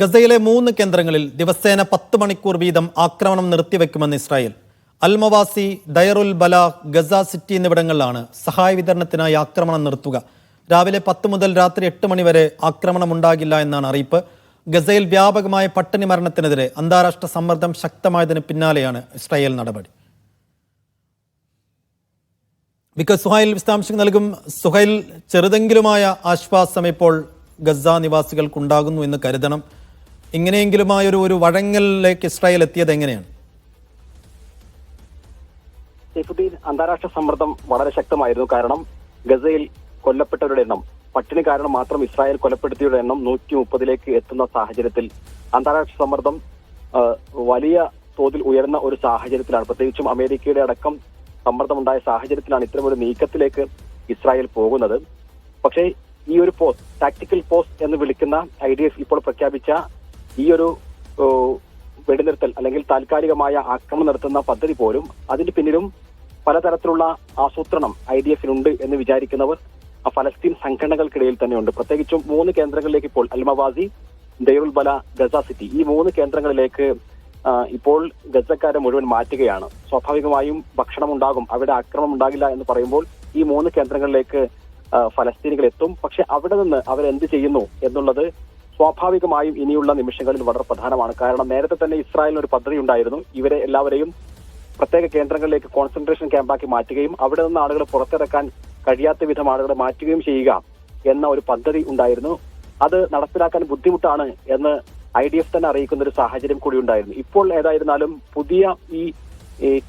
ഗസയിലെ മൂന്ന് കേന്ദ്രങ്ങളിൽ ദിവസേന പത്ത് മണിക്കൂർ വീതം ആക്രമണം നിർത്തിവെക്കുമെന്ന് ഇസ്രായേൽ. അൽമവാസി ദയറുൽ ബല ഗസ സിറ്റി എന്നിവിടങ്ങളിലാണ് സഹായ വിതരണത്തിനായി ആക്രമണം നിർത്തുക. രാവിലെ പത്ത് മുതൽ രാത്രി എട്ട് മണിവരെ ആക്രമണം ഉണ്ടാകില്ല എന്നാണ് അറിയിപ്പ്. ഗസയിൽ വ്യാപകമായ പട്ടിണി മരണത്തിനെതിരെ അന്താരാഷ്ട്ര സമ്മർദ്ദം ശക്തമായതിന് പിന്നാലെയാണ് ഇസ്രായേൽ നടപടി. ബിക്കോസ് സുഹൈൽ വിശദാംശങ്ങൾ നൽകും. സുഹൈൽ ചെറുതെങ്കിലുമായ ആശ്വാസം ഇപ്പോൾ ഗസ നിവാസികൾക്കുണ്ടാകുന്നു എന്ന് കരുതണം. ഇങ്ങനെയെങ്കിലുമായ ഒരു ഒരു വഴങ്ങലിലേക്ക് ഇസ്രായേൽ എത്തിയത് എങ്ങനെയാണ്? സൈഫുദ്ദീൻ അന്താരാഷ്ട്ര സമ്മർദ്ദം വളരെ ശക്തമായിരുന്നു. കാരണം ഗസയിൽ കൊല്ലപ്പെട്ടവരുടെ എണ്ണം പട്ടിണി കാരണം മാത്രം ഇസ്രായേൽ കൊലപ്പെടുത്തിയവരുടെ എണ്ണം നൂറ്റി മുപ്പതിലേക്ക് എത്തുന്ന സാഹചര്യത്തിൽ അന്താരാഷ്ട്ര സമ്മർദ്ദം വലിയ തോതിൽ ഉയർന്ന ഒരു സാഹചര്യത്തിലാണ്. പ്രത്യേകിച്ചും അമേരിക്കയുടെ അടക്കം സമ്മർദ്ദമുണ്ടായ സാഹചര്യത്തിലാണ് ഇത്തരമൊരു നീക്കത്തിലേക്ക് ഇസ്രായേൽ പോകുന്നത്. പക്ഷേ ഈ ഒരു പോസ്റ്റ് ടാക്ടിക്കൽ പോസ്റ്റ് എന്ന് വിളിക്കുന്ന ഐ ഇപ്പോൾ പ്രഖ്യാപിച്ച ഈ ഒരു വെടിനിർത്തൽ അല്ലെങ്കിൽ താൽക്കാലികമായ ആക്രമണം നടത്തുന്ന പദ്ധതി പോലും അതിന് പിന്നിലും പലതരത്തിലുള്ള ആസൂത്രണം ഐ ഡി എഫിനുണ്ട് എന്ന് വിചാരിക്കുന്നവർ ആ ഫലസ്തീൻ സംഘടനകൾക്കിടയിൽ തന്നെയുണ്ട്. പ്രത്യേകിച്ചും മൂന്ന് കേന്ദ്രങ്ങളിലേക്ക് ഇപ്പോൾ അൽമവാസി ദൈറുൽ ബല ഗസ സിറ്റി ഈ മൂന്ന് കേന്ദ്രങ്ങളിലേക്ക് ഇപ്പോൾ ഗസക്കാരെ മുഴുവൻ മാറ്റുകയാണ്. സ്വാഭാവികമായും ഭക്ഷണം ഉണ്ടാകും അവിടെ ആക്രമണം ഉണ്ടാകില്ല എന്ന് പറയുമ്പോൾ ഈ മൂന്ന് കേന്ദ്രങ്ങളിലേക്ക് ഫലസ്തീനികൾ എത്തും. പക്ഷെ അവിടെ നിന്ന് അവരെന്ത് ചെയ്യുന്നു എന്നുള്ളത് സ്വാഭാവികമായും ഇനിയുള്ള നിമിഷങ്ങളിൽ വളരെ പ്രധാനമാണ്. കാരണം നേരത്തെ തന്നെ ഇസ്രായേലിന് ഒരു പദ്ധതി ഉണ്ടായിരുന്നു. ഇവരെ എല്ലാവരെയും പ്രത്യേക കേന്ദ്രങ്ങളിലേക്ക് കോൺസെൻട്രേഷൻ ക്യാമ്പാക്കി മാറ്റുകയും അവിടെ നിന്ന് ആളുകളെ പുറത്തിറക്കാൻ കഴിയാത്ത വിധം ആളുകളെ മാറ്റുകയും ചെയ്യുക എന്ന ഒരു പദ്ധതി ഉണ്ടായിരുന്നു. അത് നടപ്പിലാക്കാൻ ബുദ്ധിമുട്ടാണ് എന്ന് ഐ ഡി എഫ് തന്നെ അറിയിക്കുന്ന ഒരു സാഹചര്യം കൂടി ഉണ്ടായിരുന്നു. ഇപ്പോൾ ഏതായിരുന്നാലും പുതിയ ഈ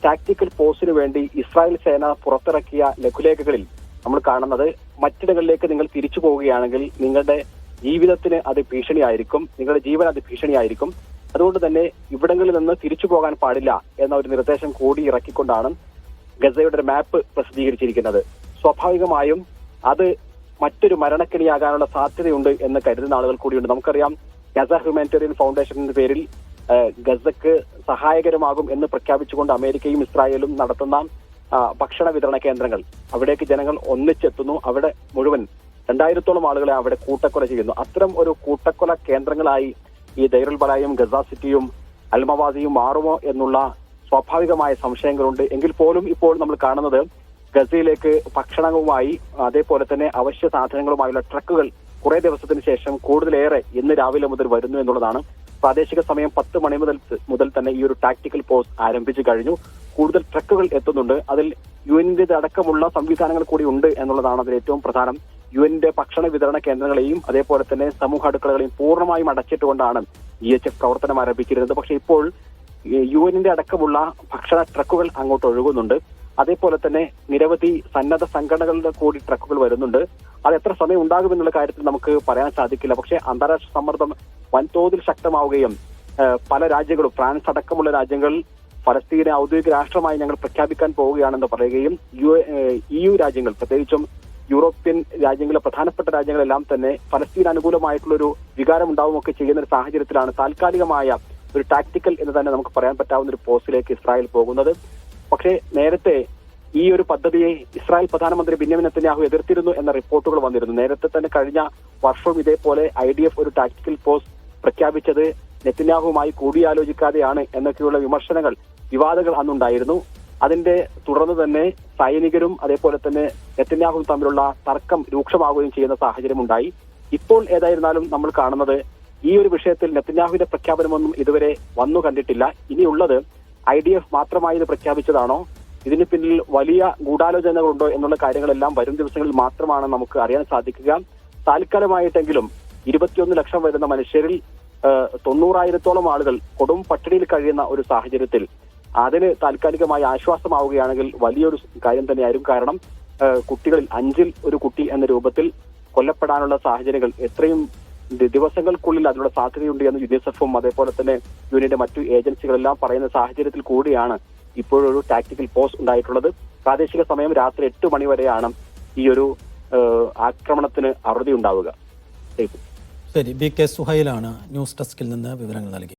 ടാക്ടിക്കൽ പോസ്റ്റിന് വേണ്ടി ഇസ്രായേൽ സേന പുറത്തിറക്കിയ ലഘുലേഖകളിൽ നമ്മൾ കാണുന്നത് മറ്റിടങ്ങളിലേക്ക് നിങ്ങൾ തിരിച്ചു പോവുകയാണെങ്കിൽ നിങ്ങളുടെ ജീവിതത്തിന് അത് ഭീഷണിയായിരിക്കും നിങ്ങളുടെ ജീവൻ അത് ഭീഷണിയായിരിക്കും. അതുകൊണ്ട് തന്നെ ഇവിടങ്ങളിൽ നിന്ന് തിരിച്ചു പോകാൻ പാടില്ല എന്ന ഒരു നിർദ്ദേശം കൂടി ഇറക്കിക്കൊണ്ടാണ് ഗസയുടെ ഒരു മാപ്പ് പ്രസിദ്ധീകരിച്ചിരിക്കുന്നത്. സ്വാഭാവികമായും അത് മറ്റൊരു മരണക്കെണിയാകാനുള്ള സാധ്യതയുണ്ട് എന്ന് കരുതുന്ന ആളുകൾ കൂടിയുണ്ട്. നമുക്കറിയാം ഗസ ഹ്യൂമാനിറ്റേറിയൻ ഫൗണ്ടേഷന്റെ പേരിൽ ഗസക്ക് സഹായകരമാകും എന്ന് പ്രഖ്യാപിച്ചുകൊണ്ട് അമേരിക്കയും ഇസ്രായേലും നടത്തുന്ന ഭക്ഷണ വിതരണ കേന്ദ്രങ്ങൾ. അവിടേക്ക് ജനങ്ങൾ ഒന്നിച്ചെത്തുന്നു. അവിടെ മുഴുവൻ രണ്ടായിരത്തോളം ആളുകളെ അവിടെ കൂട്ടക്കൊല ചെയ്യുന്നു. അത്തരം ഒരു കൂട്ടക്കൊല കേന്ദ്രങ്ങളായി ഈ ദൈറുൽ ബലായും ഗസ സിറ്റിയും അൽമവാസിയും മാറുമോ എന്നുള്ള സ്വാഭാവികമായ സംശയങ്ങളുണ്ട്. എങ്കിൽ പോലും ഇപ്പോൾ നമ്മൾ കാണുന്നത് ഗസയിലേക്ക് ഭക്ഷണവുമായി അതേപോലെ തന്നെ അവശ്യ സാധനങ്ങളുമായുള്ള ട്രക്കുകൾ കുറെ ദിവസത്തിന് ശേഷം കൂടുതലേറെ ഇന്ന് രാവിലെ മുതൽ വരുന്നു എന്നുള്ളതാണ്. പ്രാദേശിക സമയം പത്ത് മണി മുതൽ മുതൽ തന്നെ ഈ ഒരു ടാക്ടിക്കൽ പോസ്റ്റ് ആരംഭിച്ചു കഴിഞ്ഞു. കൂടുതൽ ട്രക്കുകൾ എത്തുന്നുണ്ട്. അതിൽ യു എന്നിന്റെ അടക്കമുള്ള സംവിധാനങ്ങൾ കൂടി ഉണ്ട് എന്നുള്ളതാണ് അതിൽ ഏറ്റവും പ്രധാനം. യു എന്നിന്റെ ഭക്ഷണ വിതരണ കേന്ദ്രങ്ങളെയും അതേപോലെ തന്നെ സമൂഹ അടുക്കളകളെയും പൂർണമായും അടച്ചിട്ടുകൊണ്ടാണ് ഇ എച്ച് എഫ് പ്രവർത്തനം ആരംഭിച്ചിരുന്നത്. പക്ഷേ ഇപ്പോൾ യു എന്നിന്റെ അടക്കമുള്ള ഭക്ഷണ ട്രക്കുകൾ അങ്ങോട്ട് ഒഴുകുന്നുണ്ട്. അതേപോലെ തന്നെ നിരവധി സന്നദ്ധ സംഘടനകളുടെ കൂടി ട്രക്കുകൾ വരുന്നുണ്ട്. അത് എത്ര സമയം ഉണ്ടാകുമെന്നുള്ള കാര്യത്തിൽ നമുക്ക് പറയാൻ സാധിക്കില്ല. പക്ഷേ അന്താരാഷ്ട്ര സമ്മർദ്ദം വൻതോതിൽ ശക്തമാവുകയും പല രാജ്യങ്ങളും ഫ്രാൻസ് അടക്കമുള്ള രാജ്യങ്ങൾ ഫലസ്തീനെ ഔദ്യോഗിക രാഷ്ട്രമായി ഞങ്ങൾ പ്രഖ്യാപിക്കാൻ പോവുകയാണെന്ന് പറയുകയും യു ഇ യു രാജ്യങ്ങൾ പ്രത്യേകിച്ചും യൂറോപ്യൻ രാജ്യങ്ങളിലെ പ്രധാനപ്പെട്ട രാജ്യങ്ങളെല്ലാം തന്നെ ഫലസ്തീൻ അനുകൂലമായിട്ടുള്ള ഒരു വികാരം ഉണ്ടാവുമൊക്കെ ചെയ്യുന്ന ഒരു സാഹചര്യത്തിലാണ് താൽക്കാലികമായ ഒരു ടാക്ടിക്കൽ എന്ന് തന്നെ നമുക്ക് പറയാൻ പറ്റാവുന്ന ഒരു പോസ്റ്റിലേക്ക് ഇസ്രായേൽ പോകുന്നത്. പക്ഷേ നേരത്തെ ഈ ഒരു പദ്ധതിയെ ഇസ്രായേൽ പ്രധാനമന്ത്രി ബിന്യാമിൻ നെത്തന്യാഹു എതിർത്തിരുന്നു എന്ന റിപ്പോർട്ടുകൾ വന്നിരുന്നു. നേരത്തെ തന്നെ കഴിഞ്ഞ വർഷവും ഇതേപോലെ ഐ ഡി എഫ് ഒരു ടാക്ടിക്കൽ പോസ്റ്റ് പ്രഖ്യാപിച്ചത് നെത്തന്യാഹുമായി കൂടിയാലോചിക്കാതെയാണ് എന്നൊക്കെയുള്ള വിമർശനങ്ങൾ വിവാദങ്ങൾ അന്നുണ്ടായിരുന്നു. അതിന്റെ തുടർന്ന് തന്നെ സൈനികരും അതേപോലെ തന്നെ നെത്തന്യാഹുവും തമ്മിലുള്ള തർക്കം രൂക്ഷമാവുകയും ചെയ്യുന്ന സാഹചര്യം ഉണ്ടായി ഇപ്പോൾ ഏതായിരുന്നാലും നമ്മൾ കാണുന്നത് ഈ ഒരു വിഷയത്തിൽ നെത്തന്യാഹുവിന്റെ പ്രഖ്യാപനമൊന്നും ഇതുവരെ വന്നു കണ്ടിട്ടില്ല. ഇനിയുള്ളത് ഐ ഡി എഫ് മാത്രമായി ഇത് പ്രഖ്യാപിച്ചതാണോ? ഇതിന് പിന്നിൽ വലിയ ഗൂഢാലോചനകളുണ്ടോ എന്നുള്ള കാര്യങ്ങളെല്ലാം വരും ദിവസങ്ങളിൽ മാത്രമാണ് നമുക്ക് അറിയാൻ സാധിക്കുക. താൽക്കാലമായിട്ടെങ്കിലും ഇരുപത്തിയൊന്ന് ലക്ഷം വരുന്ന മനുഷ്യരിൽ തൊണ്ണൂറായിരത്തോളം ആളുകൾ കൊടും പട്ടിണിയിൽ കഴിയുന്ന ഒരു സാഹചര്യത്തിൽ അതിന് താൽക്കാലികമായി ആശ്വാസമാവുകയാണെങ്കിൽ വലിയൊരു കാര്യം തന്നെയായിരിക്കും. കാരണം കുട്ടികളിൽ അഞ്ചിൽ ഒരു കുട്ടി എന്ന രൂപത്തിൽ കൊല്ലപ്പെടാനുള്ള സാഹചര്യങ്ങൾ എത്രയും ദിവസങ്ങൾക്കുള്ളിൽ അതിനുള്ള സാധ്യതയുണ്ട് എന്ന് യുനിസെഫും അതേപോലെ തന്നെ യൂണിയന്റെ മറ്റു ഏജൻസികളെല്ലാം പറയുന്ന സാഹചര്യത്തിൽ കൂടിയാണ് ഇപ്പോഴൊരു ടാക്ടിക്കൽ പോസ് ഉണ്ടായിട്ടുള്ളത്. പ്രാദേശിക സമയം രാത്രി എട്ട് മണി വരെയാണ് ഈ ഒരു ആക്രമണത്തിന് അറുതി ഉണ്ടാവുക. ശരി ബി കെ സുഹൈലാണ് ന്യൂസ് ഡെസ്കിൽ നിന്ന് വിവരങ്ങൾ നൽകി.